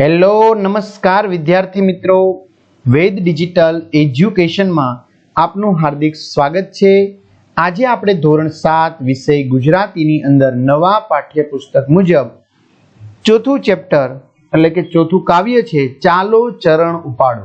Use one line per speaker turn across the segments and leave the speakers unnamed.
Hello, નમસ્કાર વિદ્યાર્થી મિત્રો. વેદ ડિજિટલ એજ્યુકેશનમાં આપનું હાર્દિક સ્વાગત છે. આજે આપણે ધોરણ સાત વિષય ગુજરાતીની અંદર નવા પાઠ્યપુસ્તક મુજબ ચોથું ચેપ્ટર, એટલે કે ચોથું કાવ્ય છે, ચાલો ચરણ ઉપાડો.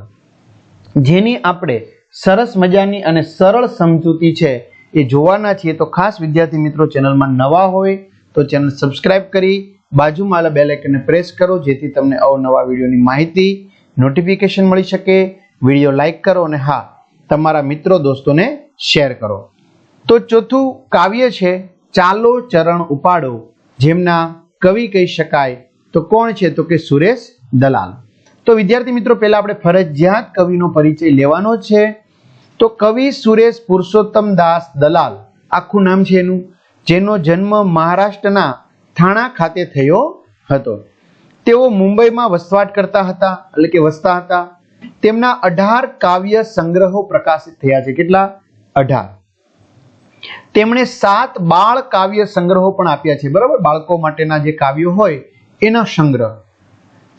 જેની આપણે સરસ મજાની અને સરળ સમજૂતી છે એ જોવાના છીએ. તો ખાસ વિદ્યાર્થી મિત્રો, ચેનલમાં નવા હોય તો ચેનલ સબસ્ક્રાઈબ કરી બાજુમાં બેલ આઇકનને પ્રેસ કરો, જેથી તમને અવનવા વિડીયોની માહિતી નોટિફિકેશન મળી શકે. વીડિયો લાઈક કરો અને હા, તમારા મિત્રો દોસ્તોને શેર કરો. તો ચોથું કાવ્ય છે, ચાલો ચરણ ઉપાડો, જેમના કવિ કહી શકાય. તો કોણ છે? તો કે સુરેશ દલાલ. તો વિદ્યાર્થી મિત્રો, પહેલા આપણે ફરજિયાત કવિનો પરિચય લેવાનો છે. તો કવિ સુરેશ પુરુષોત્તમ દાસ દલાલ, આખું નામ છે એનું, જેનો જન્મ મહારાષ્ટ્રના થાણા ખાતે થયો હતો. તેઓ મુંબઈમાં વસવાટ કરતા હતા, એટલે કે વસતા હતા. તેમના અઢાર કાવ્ય સંગ્રહો પ્રકાશિત થયા છે. કેટલા? અઢાર. તેમણે સાત બાળ કાવ્ય સંગ્રહો પણ આપ્યા છે. બરાબર? બાળકો માટેના જે કાવ્યો હોય, એનો સંગ્રહ.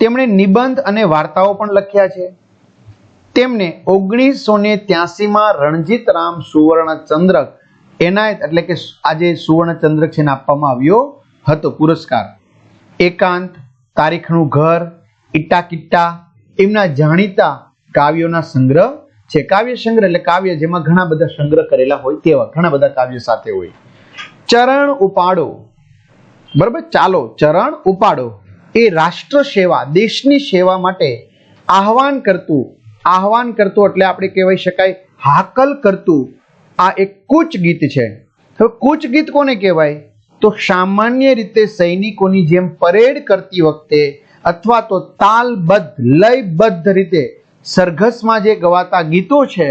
તેમણે નિબંધ અને વાર્તાઓ પણ લખ્યા છે. તેમને ઓગણીસો ને ત્યાસીમાં રણજીત રામ સુવર્ણ ચંદ્રક એનાયત એટલે કે આજે સુવર્ણ ચંદ્રક છે આપવામાં આવ્યો હતો પુરસ્કાર. એકાંત, તારીખનું ઘર ઇટ્ટા કિટ્ટા એમના જાણીતા કાવ્યોના સંગ્રહ છે. કાવ્ય સંગ્રહ એટલે કાવ્ય જેમાં ઘણા બધા સંગ્રહ કરેલા હોય તેવા, ઘણા બધા કાવ્ય સાથે હોય. ચરણ ઉપાડો. બરાબર? ચાલો, ચરણ ઉપાડો. એ રાષ્ટ્ર સેવા, દેશની સેવા માટે આહવાન કરતું આહવાન કરતું એટલે આપણે કહેવાય શકાય હાકલ કરતું આ એક કૂચ ગીત છે. તો કૂચ ગીત કોને કહેવાય? તો સામાન્ય રીતે સૈનિકોની જેમ પરેડ કરતી વખતે અથવા તો તાલબદ્ધ, લયબદ્ધ રીતે સરઘસમાં જે ગવાતા ગીતો છે,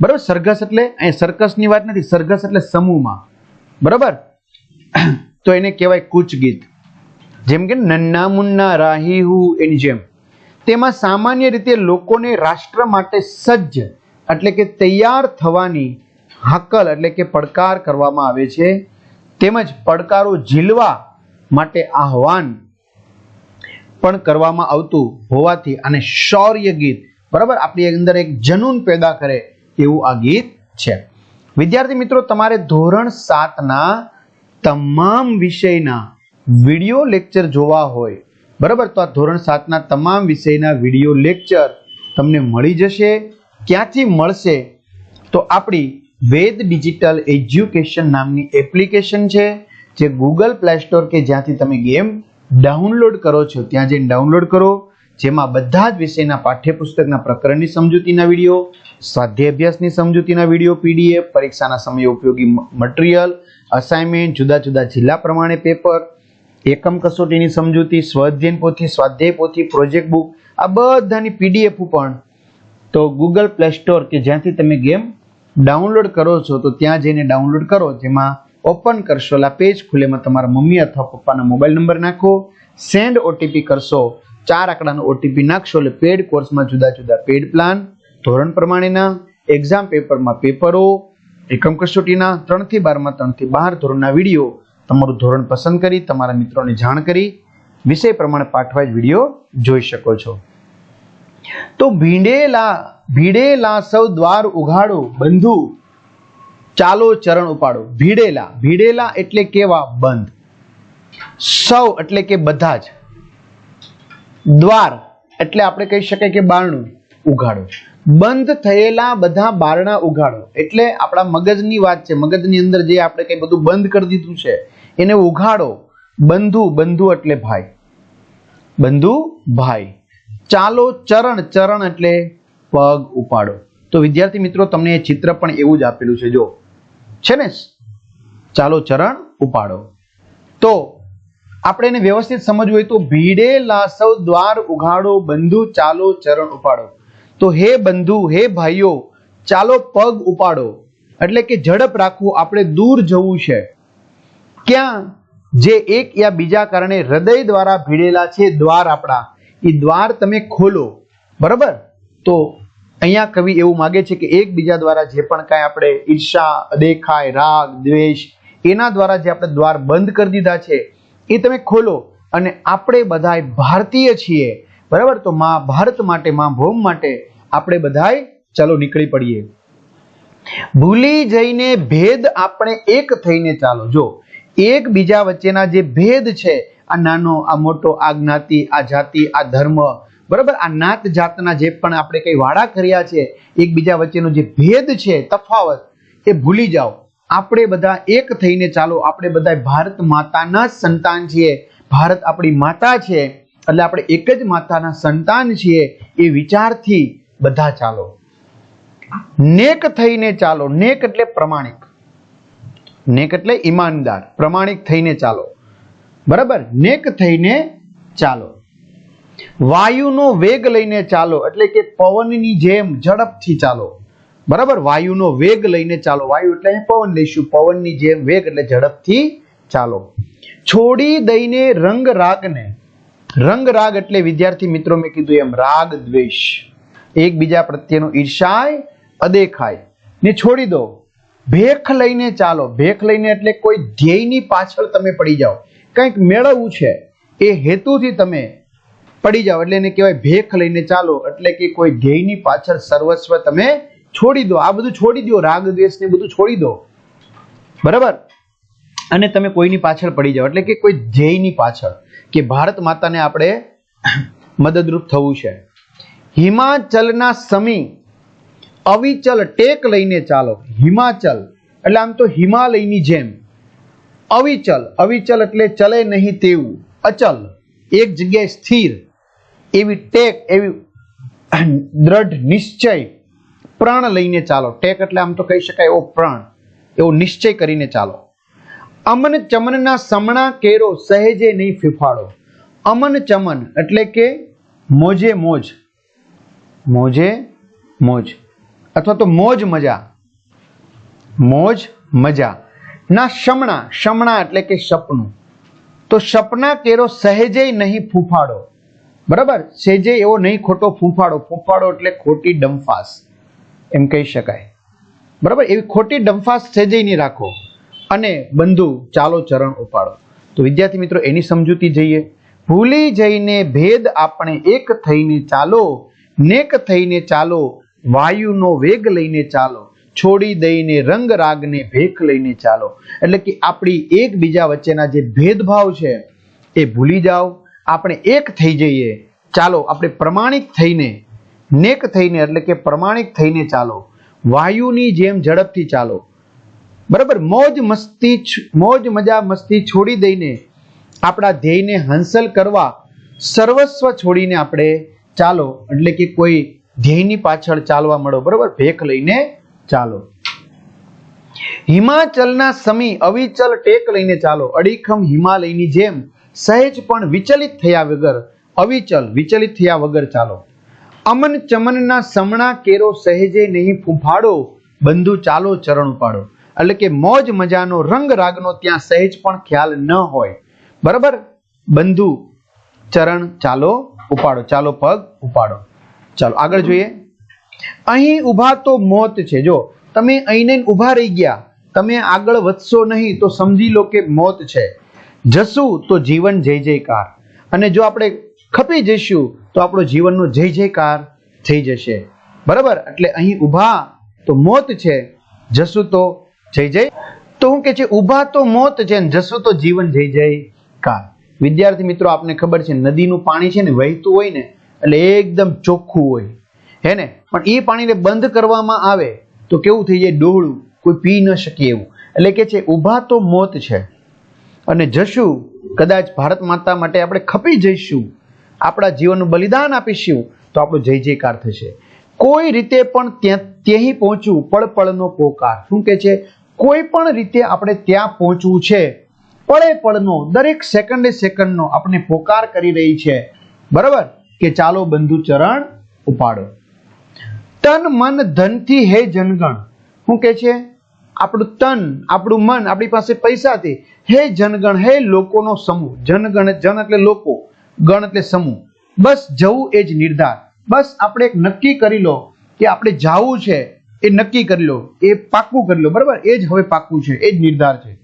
બરાબર? સરઘસ એટલે, અહીં સરકસની વાત નથી, સરઘસ એટલે સમૂહમાં. બરાબર? તો એને કહેવાય કૂચ ગીત જેમ કે નન્ના મુન્ના રાહી હું, એની જેમ. તેમાં સામાન્ય રીતે લોકોને રાષ્ટ્ર માટે સજ્જ, એટલે કે તૈયાર થવાની હાકલ, એટલે કે પડકાર કરવામાં આવે છે. તેમજ પડકારો ઝીલવા માટે આહવાન પણ કરવામાં આવતું હોવાથી અને શૌર્ય ગીત, બરાબર? આપણી અંદર એક જનૂન પેદા કરે એવું આ ગીત છે. વિદ્યાર્થી મિત્રો, તમારે ધોરણ સાતના તમામ વિષયના વીડિયો લેક્ચર જોવા હોય, બરાબર? તો આ ધોરણ સાતના તમામ વિષયના વીડિયો લેક્ચર તમને મળી જશે. ક્યાંથી મળશે? તો આપણી વેદ ડિજિટલ એજ્યુકેશન નામની એપ્લિકેશન છે, જે ગૂગલ પ્લે સ્ટોર કે જ્યાંથી તમે ગેમ ડાઉનલોડ કરો છો, ત્યાં જઈને ડાઉનલોડ કરો. જેમાં બધા જ વિષયના પાઠ્યપુસ્તકના પ્રકરણની સમજૂતીના વીડિયો સ્વાધ્યાય અભ્યાસની સમજૂતીના વીડિયો, પીડીએફ, પરીક્ષાના સમયે ઉપયોગી મટીરિયલ, અસાઇનમેન્ટ, જુદા જુદા જિલ્લા પ્રમાણે પેપર, એકમ કસોટીની સમજૂતી, સ્વાધ્યાયન પોથી, સ્વાધ્યાય પોથી, પ્રોજેક્ટ બુક, આ બધાની પીડીએફ પણ તો ગૂગલ પ્લે સ્ટોર કે જ્યાંથી તમે ગેમ ડાઉનલોડ કરો છો, તો ત્યાં જઈને ડાઉનલોડ કરો, જેમાં ઓપન કરશો, એટલે પેજ ખુલે, એમાં તમારા મમ્મી અથવા પપ્પાના મોબાઈલ નંબર નાખો, સેન્ડ ઓટીપી કરશો, ચાર આંકડાનો ઓટીપી નાખશો, એટલે પેડ કોર્સમાં જુદા જુદા પેડ પ્લાન, ધોરણ પ્રમાણેના, એક્ઝામ પેપરમાં પેપરો, એકમ કસોટીના, ત્રણથી બારમાં, ત્રણથી બાર ધોરણના વીડિયો, તમારું ધોરણ પસંદ કરી, તમારા મિત્રોને જાણ કરી, વિષય પ્રમાણે પાઠવાઇઝ વીડિયો જોઈ શકો છો. તો ભીંડેલા ભીડેલા સૌ દ્વાર ઉઘાડો, બંધુ, ચાલો ચરણ ઉપાડો. ભીડેલા ભીડેલા એટલે કેવા? બંધ. સૌ એટલે કે બધા જ. દ્વાર એટલે આપણે કહી શકાય કે બારણું, ઉઘાડો. બંધ થયેલા બધા બારણા ઉઘાડો. એટલે આપણા મગજની વાત છે, મગજની અંદર જે આપણે કઈ બધું બંધ કરી દીધું છે, એને ઉઘાડો. બંધુ બંધુ એટલે ભાઈ. બંધુ, ભાઈ. ચાલો ચરણ ચરણ એટલે પગ ઉપાડો. તો વિદ્યાર્થી મિત્રો, તમને એ ચિત્ર પણ એવું જ આપેલું છે. જો, છે ને? ચાલો ચરણ ઉપાડો. તો, આપણે એને વ્યવસ્થિત સમજવું હોય તો ભીડે લાસવ દ્વાર ઉઘાડો, બંધુ ચાલો ચરણ ઉપાડો. તો હે બંધુ, હે ભાઈઓ, ચાલો પગ ઉપાડો. એટલે કે ઝડપ રાખવું આપણે દૂર જવું છે. ક્યાં? જે એક યા બીજા કારણે હૃદય દ્વારા ભીડેલા છે દ્વાર આપણા. એ દ્વાર તમે ખોલો. બરાબર? તો અહીંયા કવિ એવું માગે છે કે એકબીજા દ્વારા જે પણ કાંઈ આપણે ઈર્ષા, દેખાય, રાગ, દ્વેષ, એના દ્વારા જે આપણે દ્વાર બંધ કરી દીધા છે, એ તમે ખોલો. અને આપણે બધાય ભારતીય છીએ. બરાબર? તો મા ભારત માટે, મા ભૌમ માટે આપણે બધાય ચલો નીકળી પડીએ. ભૂલી જઈને ભેદ આપણે એક થઈને ચાલો. જો એક બીજા વચ્ચેના જે ભેદ છે, આ નાનો, આ મોટો, આ જ્ઞાતિ, આ જાતિ, આ ધર્મ બરાબર? આ નાત જાતના જે પણ આપણે કઈ વાડા કર્યા છે, એકબીજા વચ્ચેનો જે ભેદ છે, તફાવત, એ ભૂલી જાઓ. આપણે બધા એક થઈને ચાલો, આપણે બધા ભારત માતાના જ સંતાન છીએ. ભારત આપણી માતા છે, એટલે આપણે એક જ માતાના સંતાન છીએ, એ વિચારથી બધા ચાલો. નેક થઈને ચાલો, નેક એટલે પ્રમાણિક. નેક એટલે ઈમાનદાર, પ્રમાણિક થઈને ચાલો. બરાબર? નેક થઈને ચાલો. વાયુનો વેગ લઈને ચાલો, એટલે કે પવનની જેમ ઝડપથી ચાલો. બરાબર? વાયુનો વેગ લઈને ચાલો. વાયુ એટલે પવન લઈશું. પવનની જેમ વેગ એટલે ઝડપથી ચાલો. છોડી દઈને રંગ રાગને રંગ રાગ એટલે, વિદ્યાર્થી મિત્રો, મેં કીધું એમ, રાગ દ્વેષ. એકબીજા પ્રત્યેનો ઈર્ષાય અદેખાય. ને છોડી દો. ભેખ લઈને ચાલો. ભેખ લઈને એટલે કોઈ ધ્યેયની પાછળ તમે પડી જાઓ. કંઈક મેળવવું છે. એ હેતુથી તમે પડી જાઓ. એટલે એને કહેવાય ભેખ લઈને ચાલો. એટલે કે કોઈ ધ્યેયની પાછળ સર્વસ્વ તમે છોડી દો. આ બધું છોડી દો. રાગ, દ્વેષ ને બધું છોડી દો. બરાબર? અને તમે કોઈની પાછળ પડી જાઓ. એટલે કે કોઈ ધ્યેયની પાછળ. કે ભારત માતાને આપણે મદદરૂપ થવું છે. હિમાચલના સમી અવિચલ ટેક લઈને ચાલો. હિમાચલ. એટલે આમ તો હિમાલયની જેમ. અવિચલ. અવિચલ એટલે ચલે નહીં તેવું. અચલ. એક જગ્યાએ સ્થિર. એવી ટેક, એવી દ્રઢ નિશ્ચય પ્રણ લઈને ચાલો. ટેક એટલે આમ તો કહી શકાય એવો પ્રણ. એવો નિશ્ચય કરીને ચાલો. અમન ચમનના સમણા કેરો સહેજે નહીં ફીફાડો. અમન ચમન એટલે કે મોજે મોજ. મોજે મોજ. અથવા તો મોજ મજા. મોજ મજા. ના શમણા શમણા એટલે કે સપનું. તો સપના કેરો સહેજે નહીં ફૂફાડો. બરાબર? સહેજે એવો નહીં ખોટો ફૂંફાડો. ફૂંફાડો એટલે ખોટી ડંફાસ એમ કહી શકાય. બરાબર? એવી ખોટી ડંફાસ સહેજે નહીં રાખો. અને બંધુ, ચાલો ચરણ ઉપાડો. તો વિદ્યાર્થી મિત્રો, એની સમજૂતી જઈએ. ભૂલી જઈને ભેદ આપણે એક થઈને ચાલો, નેક થઈને ચાલો, વાયુનો વેગ લઈને ચાલો, છોડી દઈને રંગ રાગને ભેખ લઈને ચાલો. એટલે કે આપણી એકબીજા વચ્ચેના જે ભેદભાવ છે, એ ભૂલી જાઓ. આપણે એક થઈ જઈએ, ચાલો આપણે પ્રમાણિક થઈને, નેક થઈને એટલે કે પ્રમાણિક થઈને ચાલો. વાયુની જેમ ઝડપથી ચાલો. બરાબર? મોજ મસ્તી મોજ મજા મસ્તી છોડી દઈને આપણા ધ્યેયને હાંસલ કરવા, સર્વસ્વ છોડીને આપણે ચાલો. એટલે કે કોઈ ધ્યેયની પાછળ ચાલવા મળો. બરાબર? ભેખ લઈને ચાલો. હિમાચલના સમી અવિચલ ટેક લઈને ચાલો. અડીખમ હિમાલયની જેમ સહેજ પણ વિચલિત થયા વગર, અવિચલ વિચલિત થયા વગર ચાલો. અમન ચમનના સમણા કેરો સહેજે નહીં ફૂંફાડો, બંધુ ચાલો ચરણ ઉપાડો એટલે કે મોજ મજાનો, રંગ રાગનો ત્યાં સહેજ પણ ખ્યાલ ન હોય. બરાબર? બંધુ, ચરણ ચાલો, ઉપાડો. ચાલો પગ, ઉપાડો. ચાલો, આગળ જોઈએ. અહીં ઊભા તો મોત છે. જો, તમે અહીંને ઊભા રહી ગયા. તમે આગળ વધશો નહીં તો સમજી લો કે મોત છે. જશું તો જીવન જય જયકાર. અને જો આપણે ખપી જઈશું, તો આપણો જીવનનો જય જયકાર થઈ જશે. બરાબર? એટલે અહીં ઊભા તો મોત છે જશું તો જય જય. તો હું કે છે, ઊભા તો મોત છે ને જશું તો જીવન જય જયકાર. વિદ્યાર્થી મિત્રો, આપને ખબર છે, નદીનું પાણી છે ને વહેતું હોય ને, એટલે એકદમ ચોખ્ખું હોય. હે ને? પણ એ પાણીને બંધ કરવામાં આવે તો કેવું થઈ જાય? ડોહળું કોઈ પી ન શકે એવું. એટલે કે છે, ઊભા તો મોત છે. અને જશું. કદાચ ભારત માતા માટે આપણે ખપી જઈશું. આપણા જીવનનું બલિદાન આપીશું. તો આપણો જય જયકાર થશે. કોઈ રીતે પણ ત્યાં ત્યાં પહોંચવું પળ પળનો પોકાર. શું કે છે? કોઈ પણ રીતે આપણે ત્યાં પહોંચવું છે. પળે પળનો દરેક સેકન્ડે સેકન્ડનો આપણે પોકાર કરી રહી છે. બરાબર? કે ચાલો બંધુ ચરણ ઉપાડો. તન મન ધનથી હે જનગણ. શું કે છે? આપણું તન, આપણું મન, આપણી પાસે પૈસાથી હે જનગણ, હે લોકોનો સમૂહ. જનગણ જન એટલે લોકો, ગણ એટલે સમૂહ. બસ જવું એ જ નિર્ધાર. બસ આપણે એક નક્કી કરી લો કે આપણે જાવું છે એ નક્કી કરી લો. એ પાક્કું કરી લો. બરાબર? એ જ હવે પાક્કું છે. એ જ નિર્ધાર છે.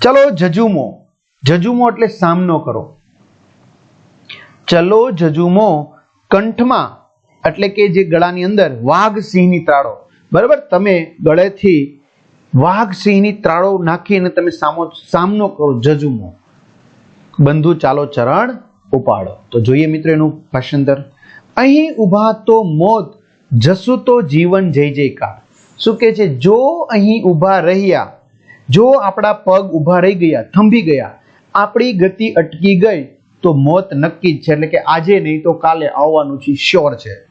ચલો જજુમો. જજુમો એટલે સામનો કરો. ચલો જજુમો કંઠમાં, એટલે કે જે ગળાની અંદર, વાઘ સિંહની ત્રાળો બરાબર? તમે ગળેથી વાઘ સિંહની ત્રાળો નાખીને તમે સામો સામનો કરો જજુમો. બંધુ, ચાલો ચરણ ઉપાડો. તો જોઈએ મિત્રો એનું ભાષાંતર. અહીં ઊભા તો મોત, જસુ તો જીવન જય જયકાર. શું કે છે? જો અહીં ઊભા રહ્યા, જો આપણા પગ ઊભા રહી ગયા, થંભી ગયા, આપણી ગતિ અટકી ગઈ, તો મોત નક્કી જ છે. એટલે કે આજે નહીં તો કાલે આવવાનું છે શ્યોર છે.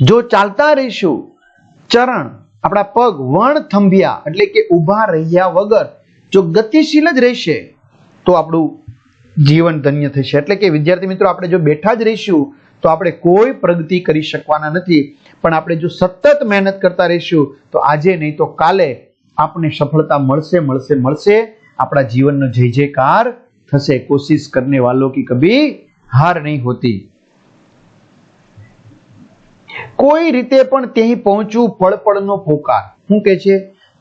જો ચાલતા રહીશું, ચરણ આપણા પગ વણ થંભ્યા એટલે કે ઊભા રહ્યા વગર જો ગતિશીલ જ રહેશે, તો આપણું જીવન ધન્ય થશે. એટલે કે વિદ્યાર્થી મિત્રો, આપણે જો બેઠા જ રહીશું, તો આપણે કોઈ પ્રગતિ કરી શકવાના નથી. પણ આપણે જો સતત મહેનત કરતા રહીશું, તો આજે નહીં તો કાલે આપણને સફળતા મળશે મળશે મળશે. આપણા જીવનનો જય જયકાર થશે. કોશિશ કરને વાલો કી કભી હાર નહીં હોતી. કોઈ રીતે પણ ત્યાં પહોંચવું પળ પળનો પોકાર. શું કે છે?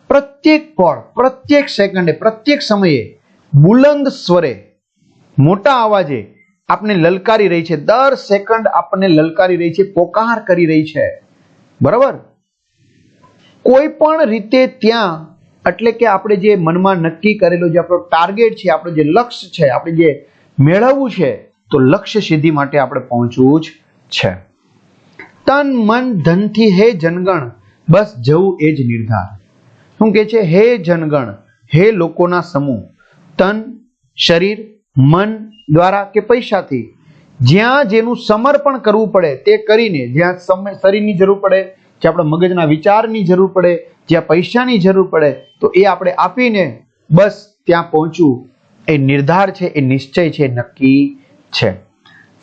પ્રત્યેક પળ, પ્રત્યેક સેકન્ડે, પ્રત્યેક સમયે બુલંદ સ્વરે, મોટા અવાજે આપને લલકારી રહી છે. દર સેકન્ડ આપણને લલકારી રહી છે, પોકાર કરી રહી છે. બરાબર? કોઈ પણ રીતે ત્યાં, એટલે કે આપણે જે મનમાં નક્કી કરેલો જે આપણો ટાર્ગેટ છે, આપણું જે લક્ષ્ય છે, આપણે જે મેળવવું છે, તો લક્ષ્ય સિદ્ધિ માટે આપણે પહોંચવું જ છે. તન, મન, ધનથી હે જનગણ, બસ જવું એ જ નિર્ધાર. શું કે છે? હે જનગણ, હે લોકોના સમૂહ, તન, શરીર, મન દ્વારા કે પૈસાથી? જ્યાં જેનું સમર્પણ કરવું પડે તે કરીને, જ્યાં સમય શરીરની જરૂર પડે, જ્યાં આપણા મગજના વિચારની જરૂર પડે, જ્યાં પૈસાની જરૂર પડે, તો એ આપણે આપીને બસ ત્યાં પહોંચવું. એ નિર્ધાર છે, એ નિશ્ચય છે નક્કી છે.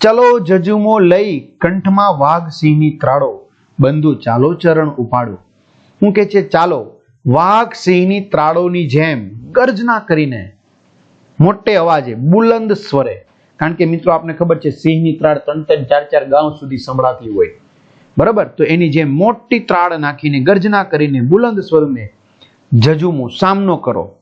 ચલો જજુમો લઈ કંઠમાં વાઘ સિંહની ત્રાળો બંધુ ચાલો ચરણ ઉપાડો. હું કે છે, ચાલો, વાઘ સિંહની ત્રાળોની જેમ ગર્જના કરીને મોટે અવાજે બુલંદ સ્વરે. કારણ કે મિત્રો, આપને ખબર છે, સિંહની ત્રાળ ત્રણ ત્રણ ચાર ચાર ગાંવ સુધી સંભળાતી હોય. બરાબર? તો એની જેમ મોટી ત્રાળ નાખીને ગર્જના કરીને બુલંદ સ્વરને જજુમો, સામનો કરો.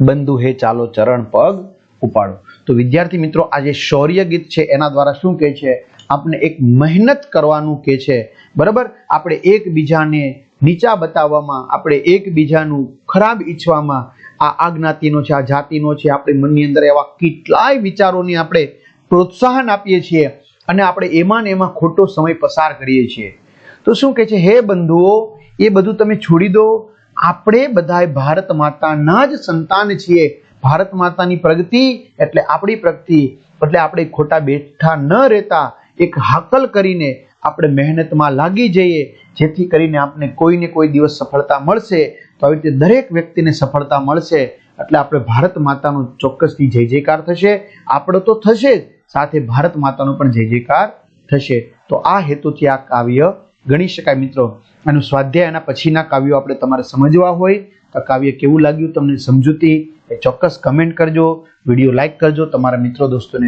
બંધુ, હે ચાલો ચરણ પગ ઉપાડો. તો વિદ્યાર્થી મિત્રો, આ જે શૌર્ય ગીત છે, એના દ્વારા શું કહે છે? આપણે એક મહેનત કરવાનું કે છે. બરાબર? આપણે એકબીજાને નીચા બતાવવામાં, આપણે એકબીજાનું ખરાબ ઈચ્છવામાં, આ આ જ્ઞાતિનો છે, આ જાતિનો છે, આપણે મનની અંદર એવા કેટલાય વિચારોની આપણે પ્રોત્સાહન આપીએ છીએ અને આપણે એમાં ને એમાં ખોટો સમય પસાર કરીએ છીએ. તો શું કહે છે? હે બંધુઓ, એ બધું તમે છોડી દો. આપણે બધાય ભારત માતાના જ સંતાન છીએ. ભારત માતાની પ્રગતિ એટલે આપણી પ્રગતિ. એટલે આપણે ખોટા બેઠા ન રહેતા, એક હાકલ કરીને આપણે મહેનતમાં લાગી જઈએ. જેથી કરીને આપણે કોઈને કોઈ દિવસ સફળતા મળશે. તો આવી રીતે દરેક વ્યક્તિને સફળતા મળશે. એટલે આપણે ભારત માતાનો ચોક્કસથી જય જયકાર થશે. આપણો તો થશે જ. સાથે ભારત માતાનો પણ જય જયકાર થશે. તો આ હેતુથી આ કાવ્ય ગણી શકાય મિત્રો. આનું સ્વાધ્યાય એના પછીના કાવ્યો આપણે તમારે સમજવા હોય. તો કાવ્ય કેવું લાગ્યું તમને સમજૂતી? એ ચોક્કસ કમેન્ટ કરજો વીડિયો લાઈક કરજો, તમારા મિત્રો, દોસ્તોને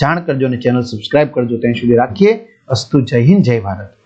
જાણ કરજો અને ચેનલ સબસ્ક્રાઇબ કરજો. ત્યાં સુધી રાખીએ. અસ્તુ જય હિન્દ, જય ભારત.